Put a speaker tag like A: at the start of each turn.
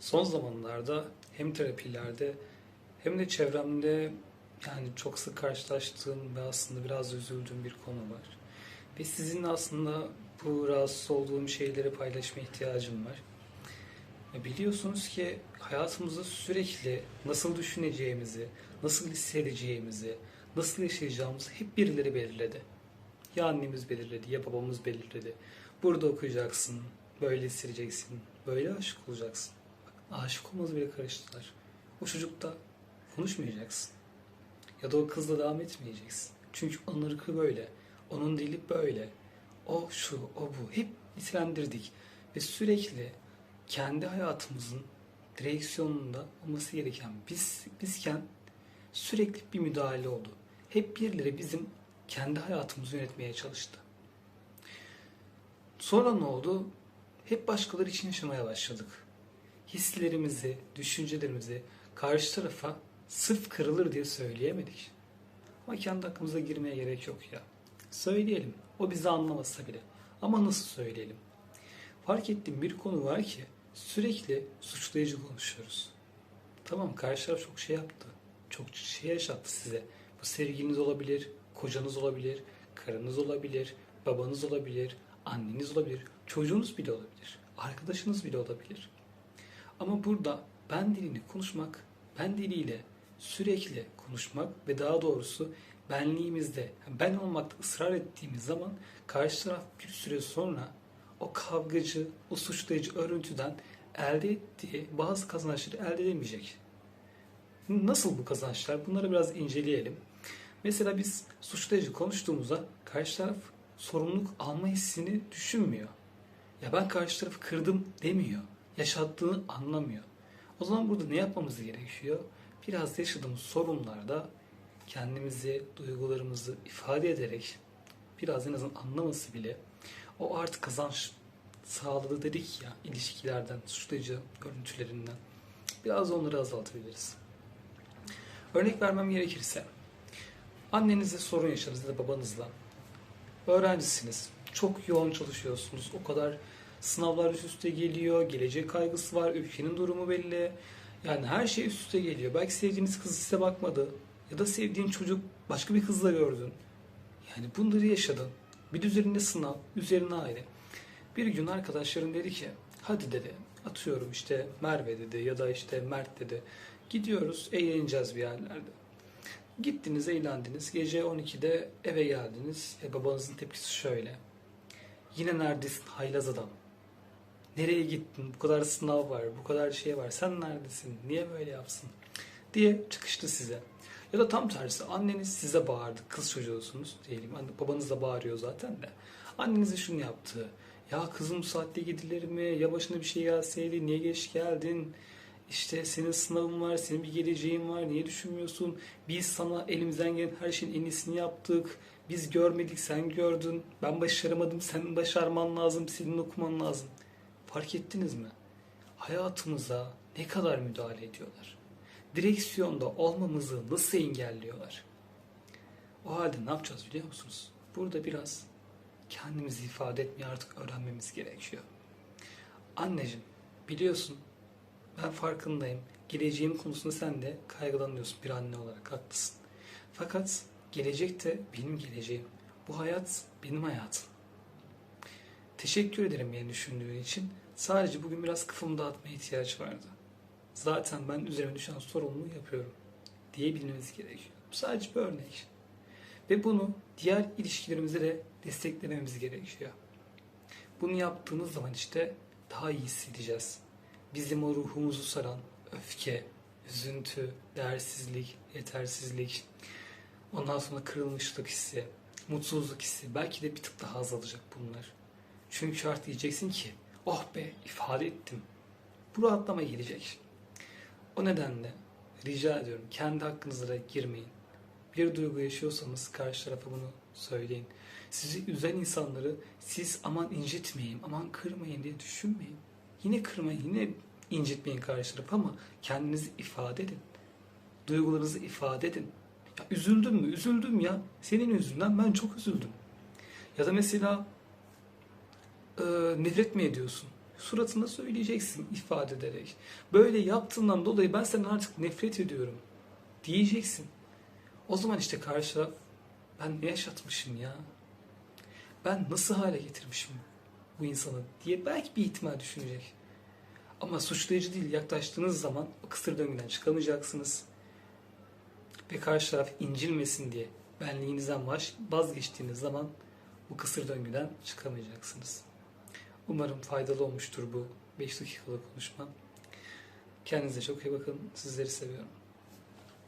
A: Son zamanlarda hem terapilerde hem de çevremde yani çok sık karşılaştığım ve aslında biraz üzüldüğüm bir konu var. Ve sizinle aslında bu rahatsız olduğum şeyleri paylaşma ihtiyacım var. Biliyorsunuz ki hayatımızda sürekli nasıl düşüneceğimizi, nasıl hissedeceğimizi, nasıl yaşayacağımızı hep birileri belirledi. Ya annemiz belirledi, ya babamız belirledi. Burada okuyacaksın, böyle hissedeceksin, böyle aşık olacaksın. Aşık olmanızı bile karıştılar. O çocukta konuşmayacaksın. Ya da o kızla devam etmeyeceksin. Çünkü onun ırkı böyle, onun dili böyle. O şu, o bu. Hep nitelendirdik. Ve sürekli kendi hayatımızın direksiyonunda olması gereken biz bizken sürekli bir müdahale oldu. Hep birileri bizim kendi hayatımızı yönetmeye çalıştı. Sonra ne oldu? Hep başkaları için yaşamaya başladık. Hislerimizi, düşüncelerimizi karşı tarafa sırf kırılır diye söyleyemedik. Ama kendi aklımıza girmeye gerek yok ya. Söyleyelim. O bizi anlamasa bile. Ama nasıl söyleyelim? Fark ettiğim bir konu var ki sürekli suçlayıcı konuşuyoruz. Tamam karşı taraf çok şey yaptı. Çok şey yaşattı size. Bu sevgiliniz olabilir, kocanız olabilir, karınız olabilir, babanız olabilir, anneniz olabilir, çocuğunuz bile olabilir, arkadaşınız bile olabilir. Ama burada ben dilini konuşmak, ben diliyle sürekli konuşmak ve daha doğrusu benliğimizde ben olmakta ısrar ettiğimiz zaman karşı taraf bir süre sonra o kavgacı, o suçlayıcı örüntüden elde ettiği bazı kazançları elde edemeyecek. Nasıl bu kazançlar? Bunları biraz inceleyelim. Mesela biz suçlayıcı konuştuğumuzda karşı taraf sorumluluk alma hissini düşünmüyor. Ya ben karşı tarafı kırdım demiyor. Yaşattığını anlamıyor. O zaman burada ne yapmamız gerekiyor? Biraz yaşadığımız sorunlarda kendimizi, duygularımızı ifade ederek biraz en azından anlaması bile o artık kazanç sağladı dedik ya ilişkilerden, suçlayıcı görüntülerinden. Biraz onları azaltabiliriz. Örnek vermem gerekirse annenizle sorun yaşadınız ya da babanızla. Öğrencisiniz. Çok yoğun çalışıyorsunuz. O kadar sınavlar üst üste geliyor. Gelecek kaygısı var. Ülkenin durumu belli. Yani her şey üst üste geliyor. Belki sevdiğiniz kız size bakmadı. Ya da sevdiğin çocuk başka bir kızla gördün. Yani bunları yaşadın. Bir de üzerinde sınav, üzerine aile. Bir gün arkadaşlarım dedi ki hadi dedi atıyorum işte Merve dedi ya da işte Mert dedi. Gidiyoruz eğleneceğiz bir yerlerde. Gittiniz eğlendiniz. Gece 12'de eve geldiniz. E, babanızın tepkisi şöyle. Yine neredesin haylaz adam? Nereye gittin? Bu kadar sınav var, bu kadar şey var. Sen neredesin? Niye böyle yapsın? Diye çıkıştı size. Ya da tam tersi anneniz size bağırdı. Kız çocuğusunuz diyelim. Babanız da bağırıyor zaten de. Annenize şunu yaptı. Ya kızım bu saatte gidilir mi? Ya başına bir şey gelseydi niye geç geldin? İşte senin sınavın var, senin bir geleceğin var. Niye düşünmüyorsun? Biz sana elimizden gelen her şeyin en iyisini yaptık. Biz görmedik, sen gördün. Ben başaramadım, senin başarman lazım, senin okuman lazım. Fark ettiniz mi? Hayatımıza ne kadar müdahale ediyorlar? Direksiyonda olmamızı nasıl engelliyorlar? O halde ne yapacağız biliyor musunuz? Burada biraz kendimizi ifade etmeyi artık öğrenmemiz gerekiyor. Anneciğim biliyorsun ben farkındayım. Geleceğim konusunda sen de kaygılanıyorsun bir anne olarak haklısın. Fakat gelecek de benim geleceğim. Bu hayat benim hayatım. Teşekkür ederim beni düşündüğün için. Sadece bugün biraz kafamı dağıtmaya ihtiyaç vardı. Zaten ben üzerime düşen sorumluluğu yapıyorum diyebilmemiz gerekiyor. Sadece bir örnek. Ve bunu diğer ilişkilerimizde de desteklememiz gerekiyor. Bunu yaptığımız zaman işte daha iyi hissedeceğiz. Bizim o ruhumuzu saran öfke, üzüntü, değersizlik, yetersizlik, ondan sonra kırılmışlık hissi, mutsuzluk hissi belki de bir tık daha azalacak bunlar. Çünkü artık diyeceksin ki oh be ifade ettim. Bu rahatlama gelecek. O nedenle rica ediyorum kendi hakkınıza da girmeyin. Bir duygu yaşıyorsanız karşı tarafa bunu söyleyin. Sizi üzen insanları siz aman incitmeyin, aman kırmayın diye düşünmeyin. Yine kırmayın, yine incitmeyin karşı tarafı ama kendinizi ifade edin. Duygularınızı ifade edin. Ya üzüldüm mü? Üzüldüm ya. Senin yüzünden ben çok üzüldüm. Ya da mesela e, nefret mi ediyorsun? suratına söyleyeceksin ifade ederek. Böyle yaptığından dolayı ben senden artık nefret ediyorum diyeceksin. O zaman işte karşı taraf ben ne yaşatmışım ya? Ben nasıl hale getirmişim bu insanı diye belki bir ihtimal düşünecek. Ama suçlayıcı değil yaklaştığınız zaman kısır döngüden çıkamayacaksınız. Ve karşı taraf incilmesin diye benliğinizden baş, vazgeçtiğiniz zaman bu kısır döngüden çıkamayacaksınız. Umarım faydalı olmuştur bu 5 dakikalık konuşma. Kendinize çok iyi bakın. Sizleri seviyorum.